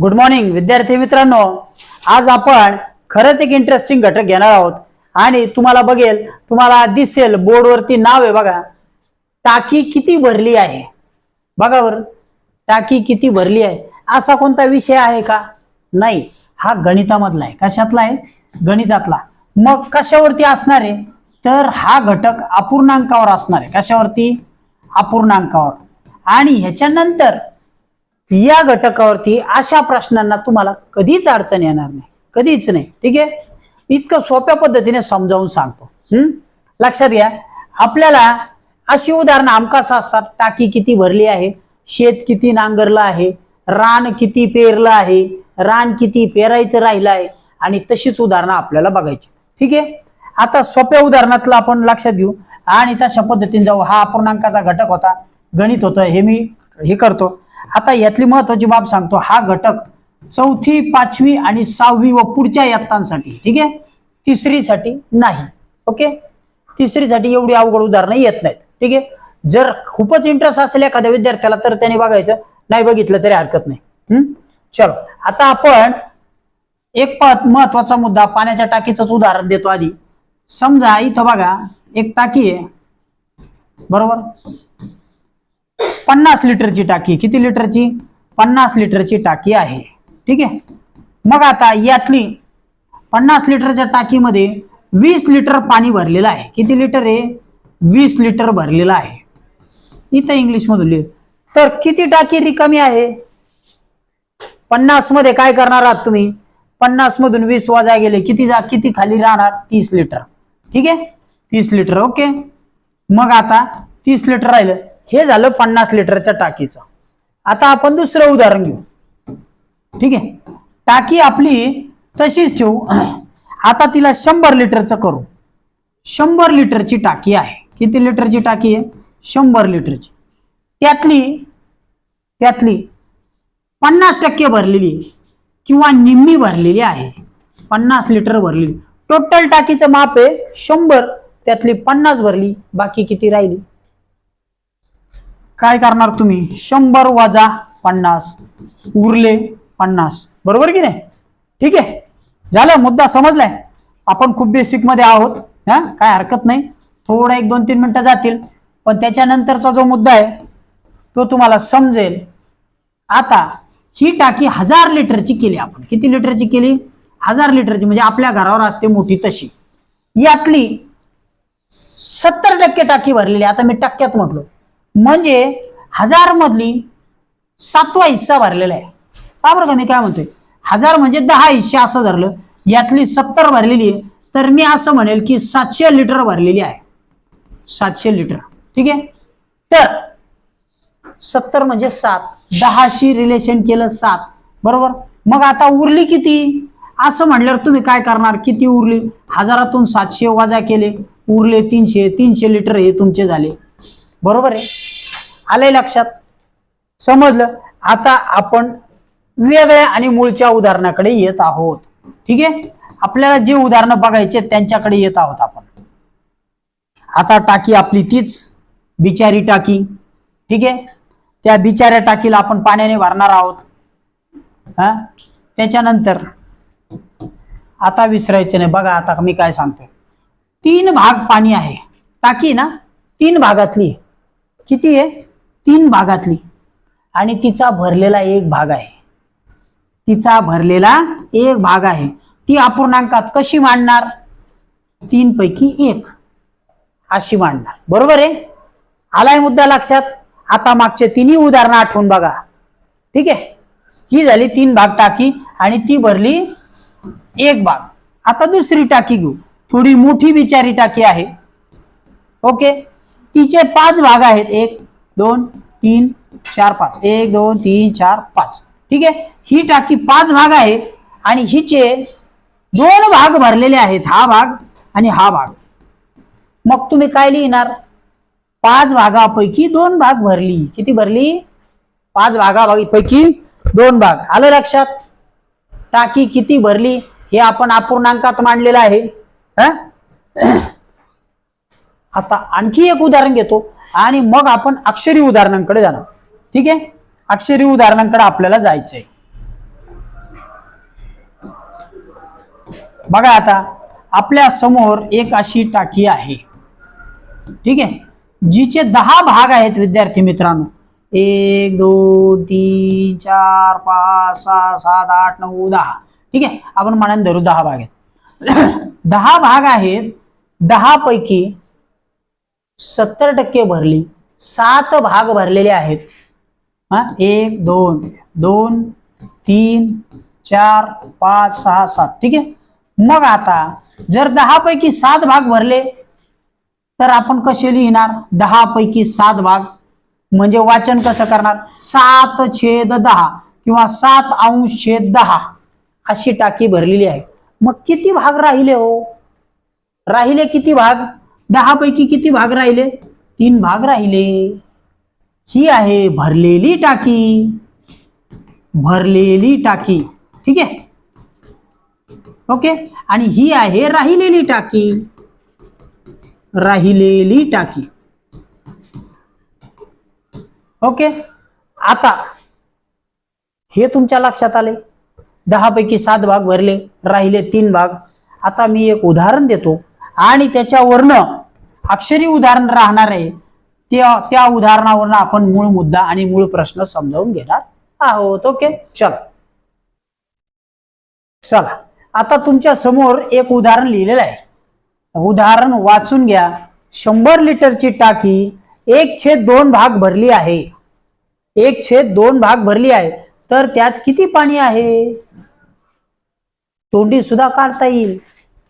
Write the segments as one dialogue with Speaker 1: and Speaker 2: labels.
Speaker 1: Good morning विद्यार्थी मित्रांनो. आज आपण खरंच एक इंटरेस्टिंग घटक घेणार आहोत. आणि तुम्हाला बघेल तुम्हाला दिसेल बोर्डवरती नाव आहे बघा. टाकी किती भरली आहे? बघा बरं. टाकी किती भरली आहे? असा कोणता विषय आहे का? नाही. हा गणितामधला आहे. कशातला आहे? गणितातला. मग कशावरती असणार आहे? तर हा घटक अपूर्णांकावर असणार आहे. कशावरती? अपूर्णांकावर. आणि ह्याच्यानंतर या घटकावरती अशा प्रश्नांना तुम्हाला कधीच अडचण येणार नाही. कधीच नाही. ठीक आहे? इतकं सोप्या पद्धतीने समजावून सांगतो. हम्म? लक्षात घ्या. आपल्याला अशी उदाहरणं आमकास असतात. टाकी किती भरली आहे? शेत किती नांगरलं आहे? रान किती पेरलं आहे? रान किती पेरायचं राहिलं आहे? आणि तशीच उदाहरणं आपल्याला बघायची. ठीक आहे? आता सोप्या उदाहरणातलं आपण लक्षात घेऊ. आणि तशा पद्धतीने जाऊ. हा अपूर्णांकाचा घटक होता. गणित होतं. हे मी हे करतो. आता यातली महत्वाची बाब सांगतो. हा घटक चौथी पाचवी आणि सहावी व पुढच्या इयत्तांसाठी ठीक आहे? तिसरीसाठी नाही ओके? तिसरीसाठी एवढी अवघड उदाहरणं येत नाहीत ठीक आहे? जर खूपच इंटरेस्ट असेल एखाद्या विद्यार्थ्याला तर त्याने बघायचं नाही बघितलं तरी हरकत नाही. चलो आता आपण एक महत्त्वाचा मुद्दा पाण्याच्या टाकीचंच उदाहरण देतो आधी. समजा इथं बघा एक टाकी आहे. बरोबर? पन्नास लिटरची टाकी किती लिटरची? पन्नास लिटरची टाकी आहे. ठीक आहे? मग आता यातली पन्नास लिटरच्या टाकीमध्ये वीस लिटर पाणी भरलेलं आहे. किती लिटर आहे? वीस लिटर भरलेलं आहे. इथं इंग्लिश मधून तर किती टाकी रिकामी आहे? पन्नासमध्ये काय करणार आहात तुम्ही? पन्नास मधून वीस वाजा गेले किती जा किती खाली राहणार? तीस लिटर. ठीक आहे? तीस लिटर ओके? मग आता तीस लिटर राहिलं. हे झालं पन्नास लिटरच्या टाकीचं. आता आपण दुसरं उदाहरण घेऊ. ठीक आहे? टाकी आपली तशीच ठेवू. आता तिला शंभर लिटरचं करू. शंभर लिटरची टाकी आहे. किती लिटरची टाकी आहे? शंभर लिटरची. त्यातली त्यातली पन्नास टक्के भरलेली किंवा निम्मी भरलेली आहे. पन्नास लिटर भरलेली. टोटल टाकीचं माप आहे शंभर त्यातली पन्नास भरली बाकी किती राहिली? काय करणार तुम्ही? शंभर वजा पन्नास. उरले पन्नास. बरोबर की नाही? ठीक आहे. झालं. मुद्दा समजलाय. आपण खूप बेसिकमध्ये आहोत. हा? काय हरकत नाही. थोडं एक दोन तीन मिनटं जातील. पण त्याच्यानंतरचा जो मुद्दा आहे तो तुम्हाला समजेल. आता ही टाकी हजार लिटरची केली आपण. किती लिटरची केली? हजार लिटरची. म्हणजे आपल्या घरावर असते मोठी तशी. यातली सत्तर टक्के टाकी भरलेली आता मी टक्क्यात म्हटलो. म्हणजे हजार मधली सातवा हिस्सा भरलेला आहे. का बरं का मी काय म्हणतोय. हजार म्हणजे दहा हिस्से असं धरलं. यातली सत्तर भरलेली आहे. तर मी असं म्हणेल की सातशे लिटर भरलेली आहे. सातशे लिटर. ठीक आहे? तर सत्तर म्हणजे सात. दहाशी रिलेशन केलं सात. बरोबर? मग आता उरली किती? असं म्हणल्यावर तुम्ही काय करणार? किती उरली? हजारातून सातशे वजा केले. उरले तीनशे. तीनशे लिटर हे तुमचे झाले. बरोबर आहे? आलंय लक्षात? समजलं? आता आपण वेगळ्या आणि मूळच्या उदाहरणाकडे येत आहोत. ठीक आहे? आपल्याला जे उदाहरणं बघायचे त्यांच्याकडे येत आहोत आपण. आता टाकी आपली तीच बिचारी टाकी. ठीक आहे? त्या बिचाऱ्या टाकीला आपण पाण्याने भरणार आहोत. हा? त्याच्यानंतर आता विसरायचं नाही. बघा आता मी काय सांगतोय. तीन भाग पाणी आहे. टाकी ना? तीन भागातली किती आहे? तीन भागातली. आणि तिचा भरलेला एक भाग आहे. तिचा भरलेला एक भाग आहे. ती अपूर्णांकात कशी मांडणार? तीन पैकी एक. अशी मांडणार. बरोबर आहे? आलाय मुद्दा लक्षात? आता मागचे तिन्ही उदाहरणं आठवून बघा. ठीक आहे? ही झाली तीन भाग टाकी आणि ती भरली एक भाग. आता दुसरी टाकी घेऊ. थोडी मोठी बिचारी टाकी आहे. ओके? तिचे पाच भाग आहेत. एक दोन तीन चार पाच. एक दोन तीन चार पाच. ठीक आहे? ही टाकी पाच भाग आहे आणि हिचे दोन भाग भरलेले आहेत. हा भाग आणि हा भाग. मग तुम्ही काय लिहिणार? पाच भागापैकी दोन भाग भरली. किती भरली? पाच भागापैकी दोन भाग. आलं लक्षात? टाकी किती भरली? हे आपण अपूर्णांकात मांडलेलं आहे. आता आणखी एक उदाहरण घेतो आणि मग आपण अक्षरी उदाहरणांकडे जाणार. ठीक आहे? अक्षरी उदाहरणांकडे आपल्याला जायचंय. बघा आता आपल्यासमोर एक अशी टाकी आहे. ठीक आहे? जीचे दहा भाग आहेत विद्यार्थी मित्रांनो. एक दोन तीन चार पाच सहा सात आठ नऊ दहा. ठीक आहे? आपण म्हणाल धरू दहा भाग आहेत. दहा भाग आहेत. दहा पैकी सत्तर टक्के भरली सात भाग भरलेले आहेत. हा? एक दोन दोन तीन चार पाच सहा सात. ठीक आहे? मग आता जर दहा पैकी सात भाग भरले तर आपण कसे लिहिणार? दहा पैकी सात भाग. म्हणजे वाचन कसं करणार? सात छेद दहा किंवा सात अंश छेद दहा अशी टाकी भरलेली आहे. मग किती भाग राहिले हो? राहिले किती भाग? दहापैकी किती भाग राहिले? तीन भाग राहिले. ही आहे भरलेली टाकी. भरलेली टाकी. ठीक आहे? ओके? आणि ही आहे राहिलेली टाकी. राहिलेली टाकी. ओके? आता हे तुमच्या लक्षात आले. दहापैकी सात भाग भरले राहिले तीन भाग. आता मी एक उदाहरण देतो. आणि त्याच्यावरनं अक्षरी उदाहरण राहणार आहे. त्या त्या उदाहरणावरनं आपण मूळ मुद्दा आणि मूळ प्रश्न समजावून घेणार आहोत. ओके? चल. चला. आता तुमच्यासमोर एक उदाहरण लिहिलेलं आहे. उदाहरण वाचून घ्या. शंभर लिटरची टाकी एक छेद दोन भाग भरली आहे. एक छेद दोन भाग भरली आहे. तर त्यात किती पाणी आहे? तोंडी सुद्धा काढता येईल.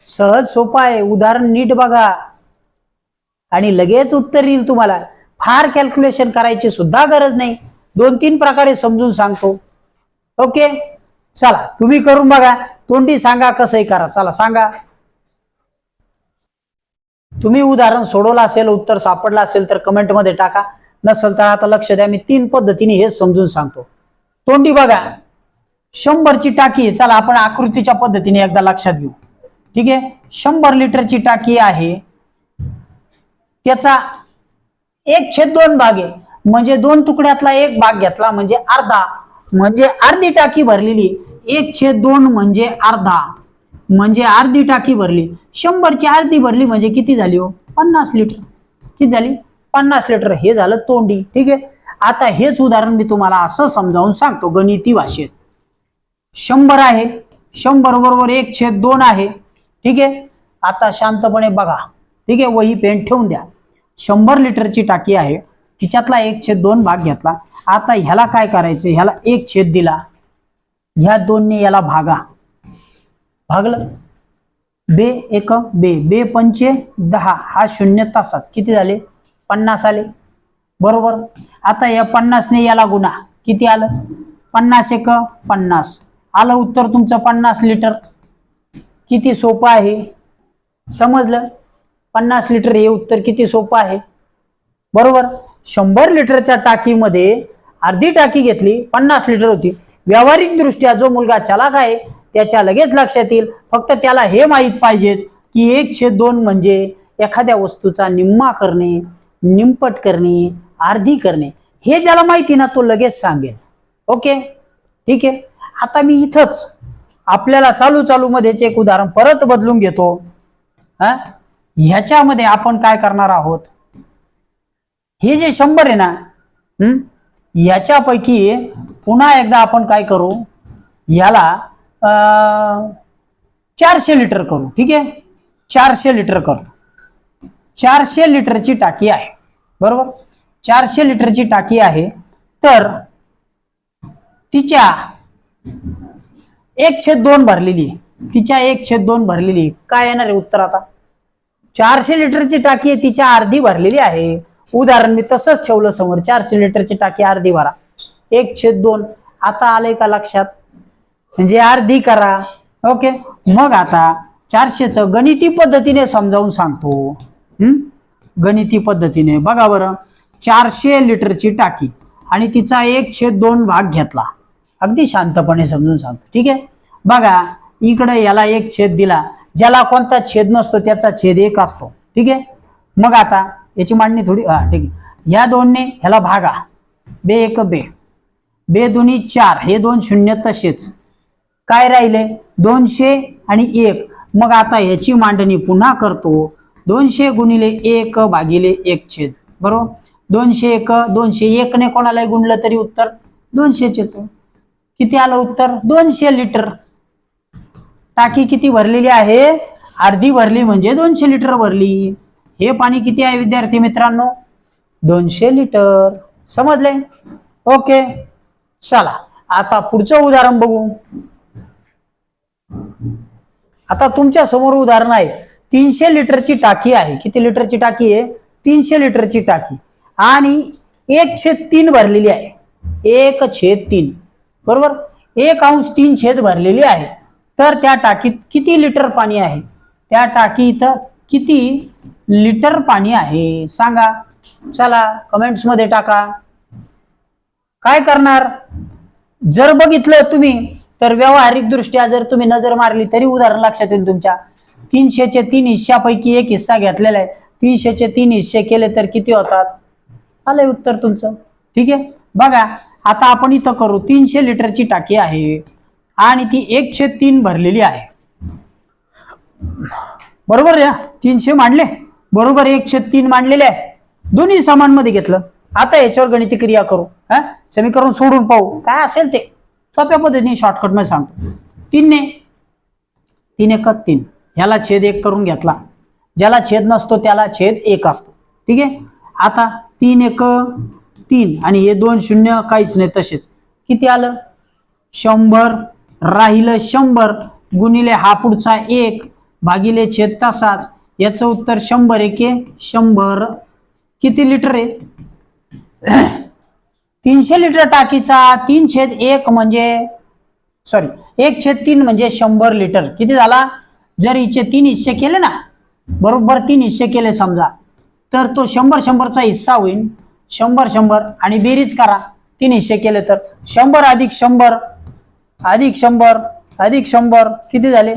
Speaker 1: सहज सोपा आहे. उदाहरण नीट बघा. आणि लगेच उत्तर येईल तुम्हाला. फार कॅल्क्युलेशन करायची सुद्धा गरज नाही. दोन तीन प्रकारे समजून सांगतो. ओके? चला तुम्ही करून बघा. तोंडी सांगा कसंही करा. चला सांगा. तुम्ही उदाहरण सोडवलं असेल उत्तर सापडलं असेल तर कमेंटमध्ये टाका. नसेल तर आता लक्ष द्या. मी तीन पद्धतीने हेच समजून सांगतो. तोंडी बघा. शंभरची टाकी चला आपण आकृतीच्या पद्धतीने एकदा लक्षात घेऊ. ठीक आहे? शंभर लिटरची टाकी आहे. त्याचा एक छेद दोन भाग आहे. म्हणजे दोन तुकड्यातला एक भाग घेतला म्हणजे अर्धा. म्हणजे अर्धी टाकी भरलेली एक छेद दोन म्हणजे अर्धा. म्हणजे अर्धी टाकी भरली. शंभरची अर्धी भरली म्हणजे किती झाली हो? पन्नास लिटर. किती झाली? पन्नास लिटर. हे झालं तोंडी. ठीक आहे? आता हेच उदाहरण मी तुम्हाला असं समजावून सांगतो गणिती भाषेत. शंभर आहे. शंभर बरोबर एक छेद दोन आहे. ठीक आहे? आता शांतपणे बघा. ठीक आहे? वही पेन ठेवून द्या. शंभर लिटरची टाकी आहे. तिच्यातला एक छेद दोन भाग घेतला. आता ह्याला काय करायचं? ह्याला एक छेद दिला. ह्या दोनने याला भागा. भागलं? बे एक बे. बे पंचे दहा. हा शून्य तासात. किती झाले? पन्नास आले. बरोबर? आता या पन्नासने याला गुणा. किती आलं? पन्नास एक पन्नास. आलं उत्तर तुमचं पन्नास लिटर. किती सोपं आहे? समजलं? पन्नास लिटर हे उत्तर किती सोपं आहे? बरोबर? शंभर लिटरच्या टाकीमध्ये अर्धी टाकी घेतली पन्नास लिटर होती. व्यावहारिक दृष्ट्या जो मुलगा चलाक आहे त्याच्या लगेच लक्षात येईल. फक्त त्याला हे माहीत पाहिजेत की एक छेद दोन म्हणजे एखाद्या वस्तूचा निम्मा करणे निमपट करणे अर्धी करणे. हे ज्याला माहिती ना तो लगेच सांगेल. ओके? ठीक आहे? आता मी इथंच आपल्याला चालू चालू मध्येच एक उदाहरण परत बदलून घेतो ह्याच्यामध्ये आपण काय करणार आहोत? हे जे शंभर आहे ना याच्यापैकी पुन्हा एकदा आपण काय करू? याला अं, चारशे लिटर करू ठीक आहे? चारशे लिटर करतो. चारशे लिटरची टाकी आहे बरोबर? चारशे लिटरची टाकी आहे तर तिच्या एक छेद दोन भरलेली आहे. तिच्या एक छेद दोन भरलेली आहे. काय येणार आहे उत्तर आता? चारशे लिटरची टाकी आहे तिच्या अर्धी भरलेली आहे. उदाहरण मी तसंच ठेवलं समोर. चारशे लिटरची टाकी अर्धी भरा. एक छेद दोन. आता आलंय का लक्षात? म्हणजे अर्धी करा. ओके. मग आता चारशेचं गणिती पद्धतीने समजावून सांगतो. गणिती पद्धतीने. बघा बरं. चारशे लिटरची टाकी. आणि तिचा एक छेद दोन भाग घेतला. अगदी शांतपणे समजून सांगतो. ठीक आहे? बघा इकडे याला एक छेद दिला. ज्याला कोणता छेद नसतो त्याचा छेद एक असतो. ठीक आहे? मग आता याची मांडणी थोडी हा ठीक आहे. ह्या दोनने ह्याला भागा. बे एक बे. बे दोन्ही चार. हे दोन शून्य तसेच. काय राहिले? दोनशे आणि एक. मग आता ह्याची मांडणी पुन्हा करतो. दोनशे गुणिले एक भागिले एक छेद. बरोबर? दोनशे एक दोनशे एकने कोणालाही गुणलं तरी उत्तर? दोनशेच येतो. किती आलं उत्तर? दोनशे लिटर. टाकी किती भरलेली आहे? अर्धी भरली म्हणजे दोनशे लिटर भरली. हे पाणी किती आहे विद्यार्थी मित्रांनो? दोनशे लिटर. समजले? ओके. चला आता पुढचं उदाहरण बघू. आता तुमच्यासमोर उदाहरण आहे. तीनशे लिटरची टाकी आहे. किती लिटरची टाकी आहे? तीनशे लिटरची टाकी. आणि एक छेद तीन भरलेली आहे. एक छेद तीन. बरोबर? एक अंश तीन छेद भरलेली आहे. तर त्या टाकीत किती लिटर पाणी आहे? त्या टाकी इथं किती लिटर पाणी आहे? सांगा. चला कमेंट्समध्ये टाका. काय करणार? जर बघितलं तुम्ही तर व्यवहारिक दृष्ट्या जर तुम्ही नजर मारली तरी उदाहरण लक्षात येईल तुमच्या. तीनशेचे तीन हिस्सापैकी एक हिस्सा घेतलेला आहे. तीनशेचे तीन हिस्से केले तर किती होतात? आलंय उत्तर तुमचं. ठीक आहे? बघा. आता आपण इथं करू तीनशे लिटरची टाकी आहे आणि ती एकशे तीन भरलेली आहे. बरोबर या? तीनशे मांडले? बरोबर एकशे तीन मांडलेले आहे. दोन्ही सामानमध्ये घेतलं. आता याच्यावर गणिती क्रिया करू. हा? समीकरण सोडून पाहू. काय असेल ते? सोप्या पद्धतीने शॉर्टकटमध्ये सांगतो. तीनने. तीन एक तीन. ह्याला छेद एक करून घेतला. ज्याला छेद नसतो त्याला छेद एक असतो. ठीक आहे? आता तीन एक तीन आणि हे दोन शून्य काहीच नाही तसेच. किती आलं? शंभर राहिलं शंभर गुणिले हा पुढचा एक भागिले छेद तसाच. याचं उत्तर शंभर एके शंभर. किती लिटर आहे? तीनशे लिटर टाकीचा तीन छेद एक म्हणजे सॉरी एक छेद तीन म्हणजे शंभर लिटर. किती झाला? जर हिचे तीन हिस्से केले ना बरोबर तीन हिस्से केले समजा तर तो शंभर शंभरचा हिस्सा होईल शंभर शंभर आणि बेरीज करा. तीन हिस्से केले तर शंभर अधिक शंभर अधिक शंभर अधिक शंभर किती झाले?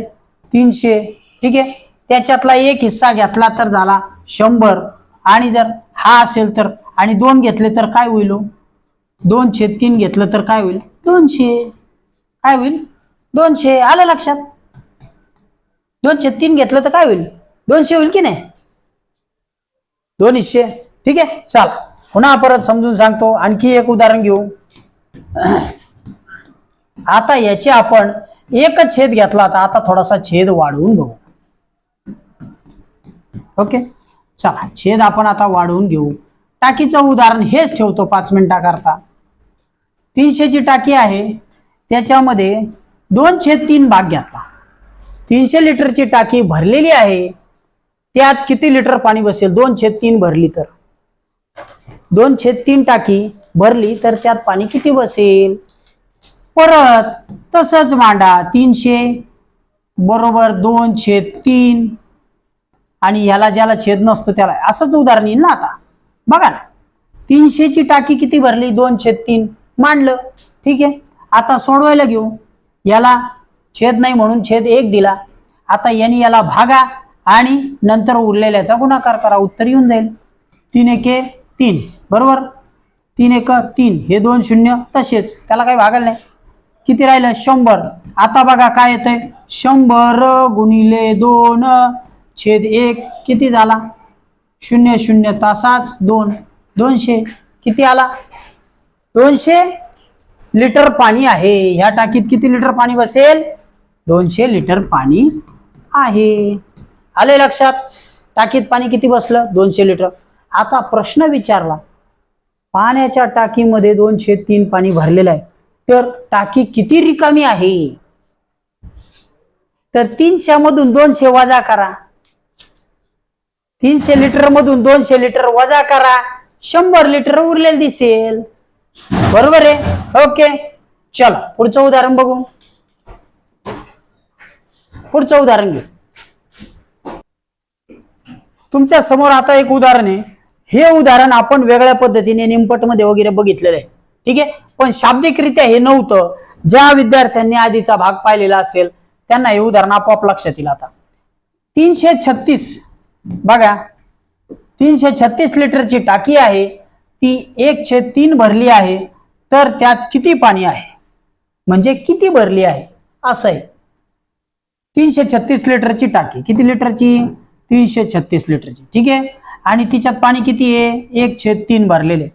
Speaker 1: तीनशे. ठीक आहे? त्याच्यातला एक हिस्सा घेतला तर झाला शंभर. आणि जर हा असेल तर आणि दोन घेतले तर काय होईल हो? दोनशे तीन घेतलं तर काय होईल? दोनशे. काय होईल? दोनशे. आलं लक्षात? दोनशे तीन घेतलं तर काय होईल? दोनशे होईल की नाही? दोन हिस्से ठीक आहे? चला. पुन्हा परत समजून सांगतो. आणखी एक उदाहरण घेऊ. आता याचे आपण एकच छेद घेतला तर आता थोडासा छेद वाढवून बघू. ओके? चला छेद आपण आता वाढवून घेऊ. टाकीचं उदाहरण हेच ठेवतो पाच मिनिटाकरता. तीनशेची टाकी आहे. त्याच्यामध्ये दोन छेद तीन भाग घेतला. तीनशे लिटरची टाकी भरलेली आहे. त्यात किती लिटर पाणी बसेल? दोन छेद तीन भरली तर. दोन छेद तीन टाकी भरली तर त्यात पाणी किती बसेल? परत तसंच मांडा तीनशे बरोबर दोन छेद तीन. आणि ह्याला ज्याला छेद नसतो त्याला असंच उदाहरण येईल ना आता. बघा ना तीनशेची टाकी किती भरली? दोन छेद तीन. मांडलं. ठीक आहे. आता सोडवायला घेऊ. याला छेद नाही म्हणून छेद एक दिला. आता यांनी याला भागा आणि नंतर उरलेल्याचा गुणाकार करा. उत्तर येऊन जाईल. तीन एके तीन. बरोबर? तीन एक तीन. हे दोन शून्य तसेच. त्याला काही भागायला नाही. किती राहिलं? शंभर. आता बघा काय येतंय? शंभर गुणिले दोन छेद एक किती झाला? शून्य शून्य तासाच दोन. दोनशे. किती आला? दोनशे लिटर पाणी आहे. ह्या टाकीत किती लिटर पाणी बसेल? दोनशे लिटर पाणी आहे. आले लक्षात? टाकीत पाणी किती बसलं? दोनशे लिटर. आता प्रश्न विचारला. पाण्याच्या टाकीमध्ये दोनशे तीन पाणी भरलेलं आहे. तर टाकी किती रिकामी आहे? तर तीनशे मधून दोनशे वजा करा. तीनशे लिटर मधून दोनशे लिटर वजा करा. शंभर लिटर उरलेलं दिसेल. बरोबर आहे? ओके. चला पुढचं उदाहरण बघू. पुढचं उदाहरण घेऊ. तुमच्यासमोर आता एक उदाहरण आहे. हे उदाहरण आपण वेगळ्या पद्धतीने निमपटमध्ये वगैरे बघितलेलं आहे. ठीक आहे? पण शाब्दिकरित्या हे नव्हतं. ज्या विद्यार्थ्यांनी आधीचा भाग पाहिलेला असेल त्यांना हे उदाहरण आपोआप लक्षात येईल आता. तीनशे छत्तीस बघा. तीनशे छत्तीस लिटरची टाकी आहे. ती एकशे तीन भरली आहे. तर त्यात किती पाणी आहे? म्हणजे किती भरली आहे? असं आहे. तीनशे छत्तीस लिटरची टाकी. किती लिटरची? तीनशे छत्तीस लिटरची. ठीक आहे? आणि तिच्यात पाणी किती आहे? एक छेद तीन भरलेले.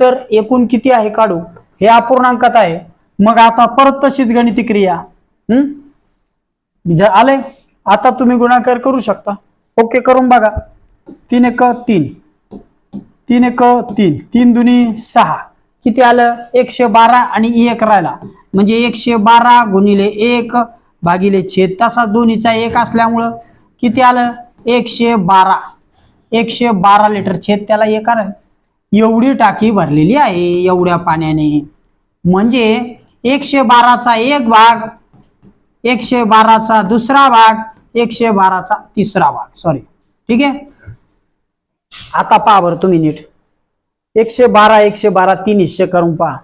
Speaker 1: तर एकूण किती आहे काढू? हे अपूर्णांकात आहे. मग आता परत तशीच गणिती क्रिया. हम्म ज- आता तुम्ही गुणाकार करू शकता. ओके करून बघा. तीन एक तीन. तीन एक तीन. तीन दुनी सहा. किती आलं? एकशे बारा आणि एक राहिला. म्हणजे एकशे बारा गुणिले एक भागिले छेद. तसा दोन्हीचा एक असल्यामुळं किती आलं? एकशे बारा. एकशे बारा लिटर छेद त्याला एक एवढी टाकी भरलेली आहे एवढ्या पाण्याने. म्हणजे एकशे बाराचा एक भाग एकशे बाराचा दुसरा भाग एकशे बाराचा तिसरा भाग. सॉरी ठीक आहे? आता पहा बरं तुम्ही नीट. एकशे बारा एकशे बारा तीन हिस्से करून पहा.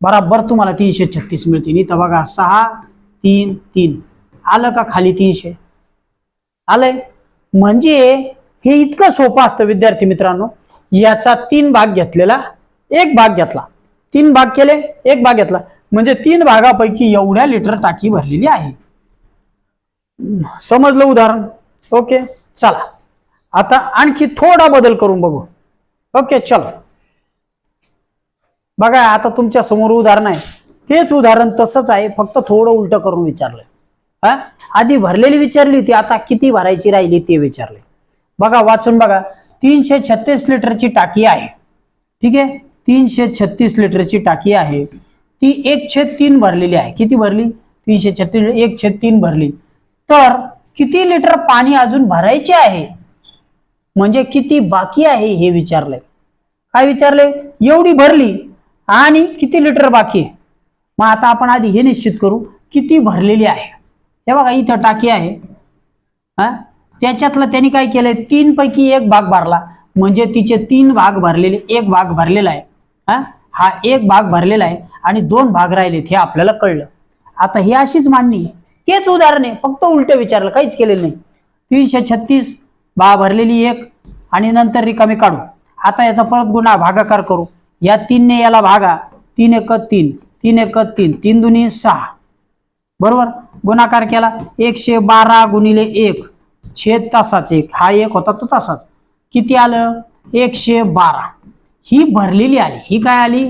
Speaker 1: बराबर तुम्हाला तीनशे छत्तीस मिळतील. इथं बघा सहा तीन तीन. आलं का खाली तीनशे? आलंय? म्हणजे हे इतकं सोपं असतं विद्यार्थी मित्रांनो. याचा तीन भाग घेतलेला. एक भाग घेतला. तीन भाग केले एक भाग घेतला. म्हणजे तीन भागापैकी एवढ्या लिटर टाकी भरलेली आहे. समजलं उदाहरण? ओके चला. आता आणखी थोडा बदल करून बघू. ओके चलो. बघा आता तुमच्यासमोर उदाहरण आहे. तेच उदाहरण तसंच आहे फक्त थोडं उलट करून विचारलंय. हा? आधी भरलेली विचारली होती आता किती भरायची राहिली ते विचारले बघा वाचून बघा. तीनशे छत्तीस लिटरची टाकी आहे. ठीक आहे? तीनशे छत्तीस लिटरची टाकी आहे. ती एक छेद तीन भरलेली आहे. किती भरली? तीनशे छत्तीस एक छेद तीन भरली. तर किती लिटर पाणी अजून भरायचे आहे? म्हणजे किती बाकी आहे हे विचारलंय. काय विचारले एवढी भरली आणि किती लिटर बाकी आहे? मग आता आपण आधी हे निश्चित करू किती भरलेली आहे. हे बघा इथं टाकी आहे. हा? त्याच्यातलं त्यांनी काय केलंय? तीन पैकी एक भाग भरला. म्हणजे तिचे तीन भाग भरलेले एक भाग भरलेला आहे. हा? हा एक भाग भरलेला आहे आणि दोन भाग राहिलेत हे आपल्याला कळलं. आता ही अशीच मांडणी. तेच उदाहरण आहे फक्त उलट विचारलं काहीच केलेलं नाही. तीनशे छत्तीस बा भरलेली एक आणि नंतर रिकामी काढू. आता याचा परत गुन्हा भागाकार करू. या तीनने याला भागा. तीन एक तीन तीन एक तीन तीन दुनी सहा. बरोबर? गुणाकार केला. एकशे बारा गुणिले एक. छेद तासाच एक हा एक होता तो तासाच. किती आलं? एकशे बारा. ही भरलेली आली. ही काय आली?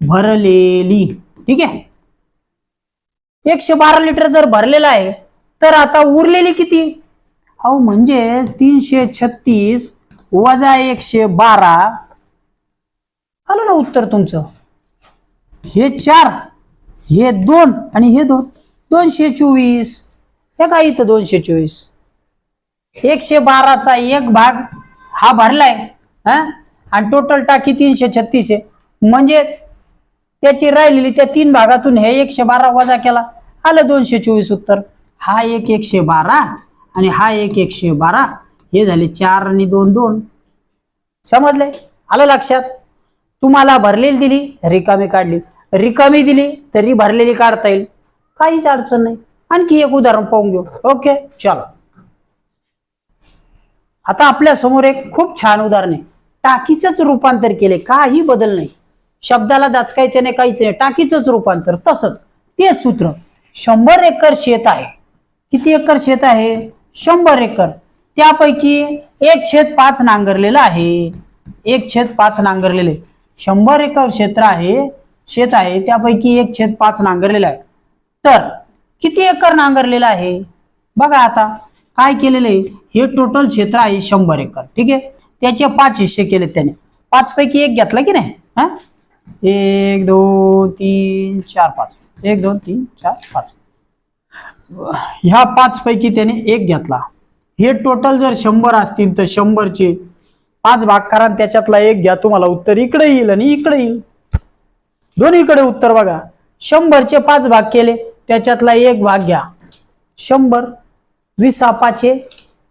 Speaker 1: भरलेली. ठीक आहे? एकशे बारा लिटर जर भरलेला आहे तर आता उरलेली किती? अहो म्हणजे तीनशे छत्तीस वजा एकशे बारा. आलं ना उत्तर तुमचं? हे चार हे दोन आणि हे दोन. दोनशे चोवीस. हे काय इथं दोनशे चोवीस? एकशे बाराचा एक भाग हा भरलाय हा? आणि टोटल टाकी तीनशे छत्तीस आहे. म्हणजे त्याची राहिलेली त्या तीन भागातून हे एकशे बारा वजा केला आलं दोनशे चोवीस उत्तर. हा एक एकशे बारा आणि हा एक एकशे बारा हे झाले चार आणि दोन दोन. समजले आलं लक्षात? तुम्हाला भरलेली दिली रिकामी काढली. रिकामी दिली तरी भरलेली काढता येईल. काहीच अडचण नाही. आणखी एक उदाहरण पाहून घेऊ. ओके चलो. आता आपल्यासमोर एक खूप छान उदाहरण आहे. टाकीचंच रूपांतर केले काही बदल नाही. शब्दाला दाचकायचं नाही काहीच नाही. टाकीचंच रूपांतर तसंच. ते सूत्र शंभर एकर शेत आहे. किती एकर शेत आहे? शंभर एकर. त्यापैकी एक छेद पाच नांगरलेलं आहे. एक छेद पाच नांगरलेले शंभर एकर क्षेत्र आहे शेत आहे त्यापैकी एक छेद पाच नांगरलेलं आहे. तर किती एकर नांगरलेलं आहे? बघा आता काय केलेलं आहे? हे टोटल क्षेत्र आहे शंभर एकर. ठीक आहे? त्याचे पाच हिस्से केले त्याने. पाच पैकी एक घेतला की नाही? हा? एक दोन तीन चार पाच. एक दोन तीन चार पाच. ह्या पाच पैकी त्याने एक घेतला. हे टोटल जर शंभर असतील तर शंभरचे पाच भाग कारण त्याच्यातला एक घ्या. तुम्हाला उत्तर इकडे येईल आणि इकडे येईल. दोन्हीकडे उत्तर बघा. शंभरचे पाच भाग केले. त्याच्यातला एक भाग घ्या. शंभर विसापाचे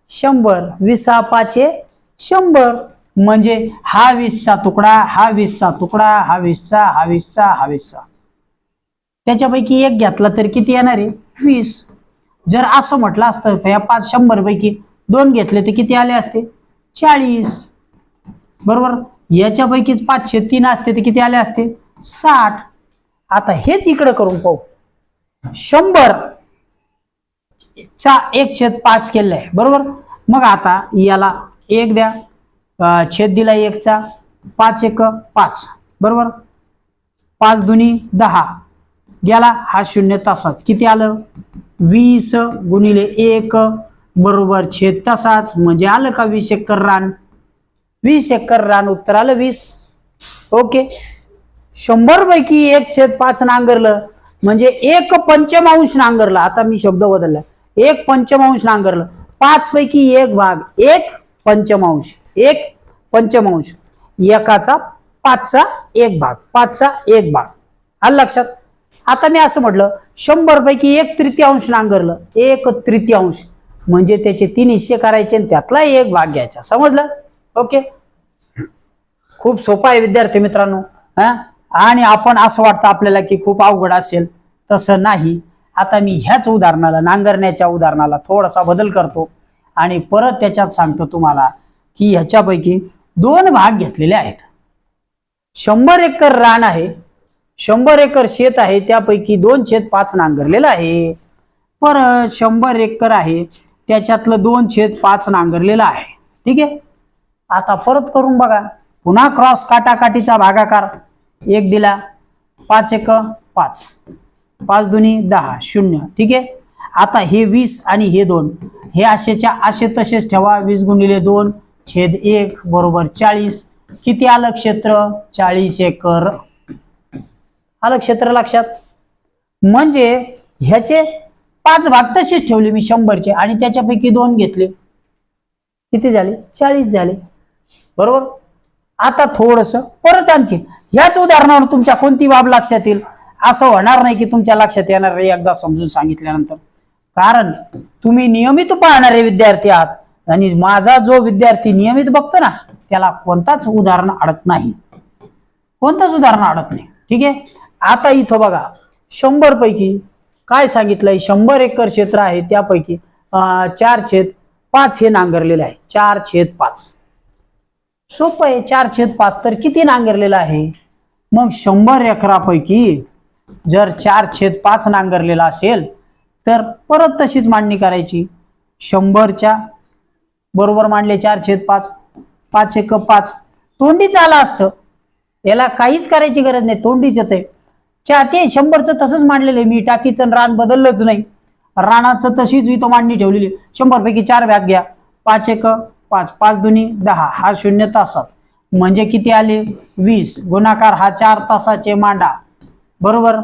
Speaker 1: शंभर. विसा पाचे शंभर. म्हणजे हा वीसचा तुकडा हा वीसचा तुकडा हा वीसचा हा वीसचा हा वीसचा. त्याच्यापैकी एक घेतला तर किती येणार आहे? वीस. जर असं म्हटलं असतं या पाच शंभर पैकी दोन घेतले तर किती आले असते? चाळीस. बरोबर? याच्यापैकीच पाचशे तीन असते ते किती आले असते? साठ. आता हेच इकडं करून पाहू. शंभर. चा एक छेद पाच केलेला आहे बरोबर? मग आता याला एक द्या. छेद दिला एकचा. पाच एक पाच. बरोबर? पाच दुनी दहा. गेला हा शून्य तासाच. किती आलं? वीस गुणिले एक बरोबर छेद तसाच. म्हणजे आलं का वीस एकर रान? वीस एकर रान उत्तर आलं वीस. ओके. शंभर पैकी एक छेद पाच नांगरलं. म्हणजे एक पंचमांश नांगरलं. आता मी शब्द बदलला. एक पंचमांश नांगरलं. पाच पैकी एक भाग एक पंचमांश एक पंचमांश. एकाचा पाचचा एक भाग पाचचा एक भाग. आलं लक्षात? आता मी असं म्हटलं शंभर पैकी एक तृतीयांश नांगरलं. एक तृतीयांश. म्हणजे त्याचे तीन हिस्से करायचे आणि त्यातला एक भाग घ्यायचा. समजलं? ओके. खूप सोपं आहे विद्यार्थी मित्रांनो हा? आणि आपण असं वाटतं आपल्याला की खूप अवघड असेल. तसं नाही. आता मी ह्याच उदाहरणाला नांगरण्याच्या उदाहरणाला थोडासा बदल करतो आणि परत त्याच्यात सांगतो तुम्हाला की ह्याच्यापैकी दोन भाग घेतलेले आहेत. शंभर एकर रान आहे शंभर एकर शेत आहे त्यापैकी दोन शेत पाच नांगरलेलं आहे. परत शंभर एकर आहे त्याच्यातलं दोन शेत पाच नांगरलेलं आहे. ठीक आहे? आता परत करून बघा. पुन्हा क्रॉस काटाकाटीचा भागाकार. एक दिला पाच एक पाच. पाच दोन्ही दहा शून्य. ठीक आहे? आता हे वीस आणि हे दोन. हे आशेच्या आशे तसेच ठेवा. वीस गुणिले दोन छेद एक बरोबर चाळीस. किती आलं क्षेत्र? चाळीस एकर. आलं क्षेत्र लक्षात? म्हणजे ह्याचे पाच भाग तसेच ठेवले मी शंभरचे आणि त्याच्यापैकी दोन घेतले. किती झाले? चाळीस झाले. बरोबर? आता थोडस परत आणखी. ह्याच उदाहरणावर तुमच्या कोणती बाब लक्षात येईल? असं होणार नाही की तुमच्या लक्षात येणार एकदा समजून सांगितल्यानंतर. कारण तुम्ही नियमित पाहणारे विद्यार्थी आहात आणि माझा जो विद्यार्थी नियमित बघतो ना त्याला कोणताच उदाहरण अडत नाही. कोणताच उदाहरण अडत नाही. ठीक आहे? आता इथं बघा शंभर पैकी काय सांगितलंय? शंभर एकर क्षेत्र आहे त्यापैकी चार छेद पाच हे नांगरलेले आहे. चार छेद पाच. सोपं आहे चार छेद पाच तर किती नांगरलेलं आहे? मग शंभर एकरापैकी जर चार छेद पाच नांगरलेला असेल तर परत तशीच मांडणी करायची. शंभरच्या बरोबर मांडले चार छेद पाच पाच एक पाच. तोंडीच आलं असतं. याला काहीच करायची गरज नाही तोंडीच येते च्या ते शंभरचं तसंच मांडलेलं आहे. मी टाकीचं रान बदललंच नाही. रानाचं तशीच मी तो मांडणी ठेवलेली शंभरपैकी चार बॅग घ्या. पाच एक पाच. पाच दोन्ही दहा. हा शून्य तासात. म्हणजे किती आले? वीस. गुणाकार हा चार तासाचे मांडा. बरोबर?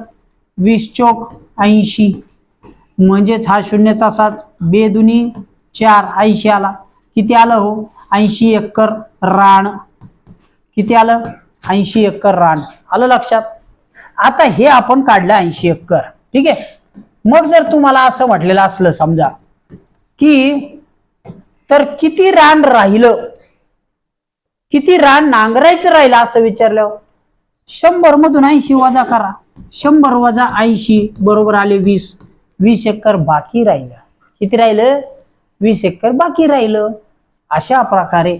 Speaker 1: वीस चोक ऐंशी. म्हणजेच हा शून्य तासात बेदुनी चार ऐंशी आला. किती आलं हो? ऐंशी एकर रान. किती आलं? ऐंशी एकर रान. आलं लक्षात? आता हे आपण काढलं ऐंशी एकर. ठीक आहे? मग जर तुम्हाला असं म्हटलेलं असलं समजा की तर किती रान राहिलं? किती रान नांगरायचं राहिलं असं विचारलं शंभर मधून ऐंशी वजा करा. शंभर वजा ऐंशी बरोबर आले वीस. वीस एकर बाकी राहिलं. किती राहिलं? वीस एकर बाकी राहिलं. अशा प्रकारे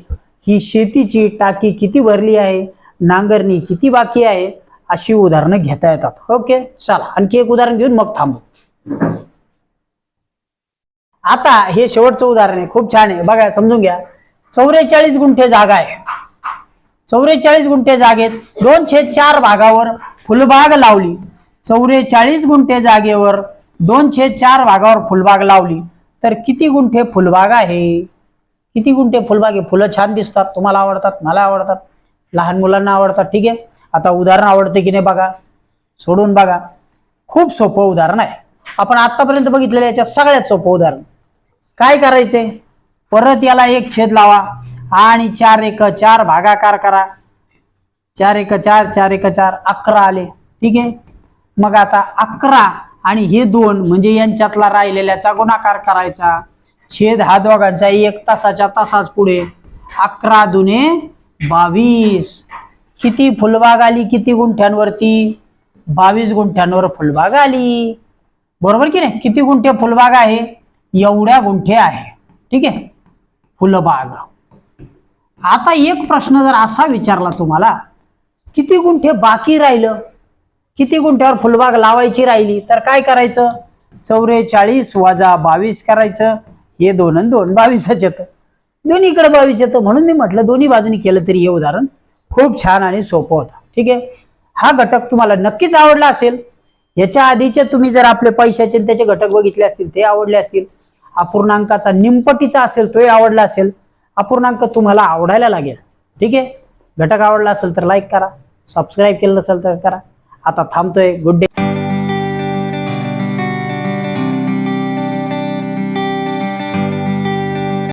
Speaker 1: ही शेतीची टाकी किती भरली आहे? नांगरणी किती बाकी आहे? अशी उदाहरणं घेता येतात. ओके? चला आणखी एक उदाहरण घेऊन मग थांबू. आता हे शेवटचं उदाहरण आहे. खूप छान आहे. बघा समजून घ्या. चौवेचाळीस गुंठे जागा आहे. चौवेचाळीस गुंठे जागेत दोन छेद चार भागावर फुलबाग लावली. चौवेचाळीस गुंठे जागेवर दोन छेद चार भागावर फुलबाग लावली. तर किती गुंठे फुलबाग आहे? किती गुंठे फुलबाग आहे? फुलं छान दिसतात. तुम्हाला आवडतात मला आवडतात लहान मुलांना आवडतात. ठीक आहे? आता उदाहरण आवडते की नाही बघा. सोडून बघा. खूप सोपं उदाहरण आहे. आपण आतापर्यंत बघितलेलं याच्यात सगळ्यात सोपं उदाहरण. काय करायचंय? परत याला एक छेद लावा. आणि चार एक चार भागाकार करा. चार एक चार चार एक चार अकरा आले. ठीक आहे? मग आता अकरा आणि हे दोन म्हणजे यांच्यातला राहिलेल्याचा गुणाकार करायचा. छेद हा दोघांचा एक तासाच्या तासाच पुढे. अकरा दुने बावीस. किती फुलबाग आली? किती गुंठ्यांवरती? बावीस गुंठ्यांवर फुलबाग आली. बरोबर की नाही? किती गुंठे फुलबाग आहे? एवढ्या गुंठे आहे. ठीक आहे? फुलबाग. आता एक प्रश्न जर असा विचारला तुम्हाला किती गुंठे बाकी राहिलं? किती गुंठ्यावर फुलबाग लावायची राहिली? तर काय करायचं? चौवेचाळीस वजा बावीस करायचं. हे दोन आणि दोन बावीसच येतं. दोन्हीकडे बावीस येतं म्हणून मी म्हटलं दोन्ही बाजूनी केलं तरी हे उदाहरण खूप छान आणि सोपं होतं. ठीक आहे? हा घटक तुम्हाला नक्कीच आवडला असेल. याच्या आधीचे तुम्ही जर आपले पैशाचे त्याचे घटक बघितले असतील ते आवडले असतील. अपूर्णांकाचा निमपटीचा असेल तोही आवडला असेल. अपूर्णांक तुम्हाला आवडायला लागेल. ठीक आहे? घटक आवडला असेल तर लाईक करा. सबस्क्राईब केलं नसेल तर करा. आता थांबतोय. Good day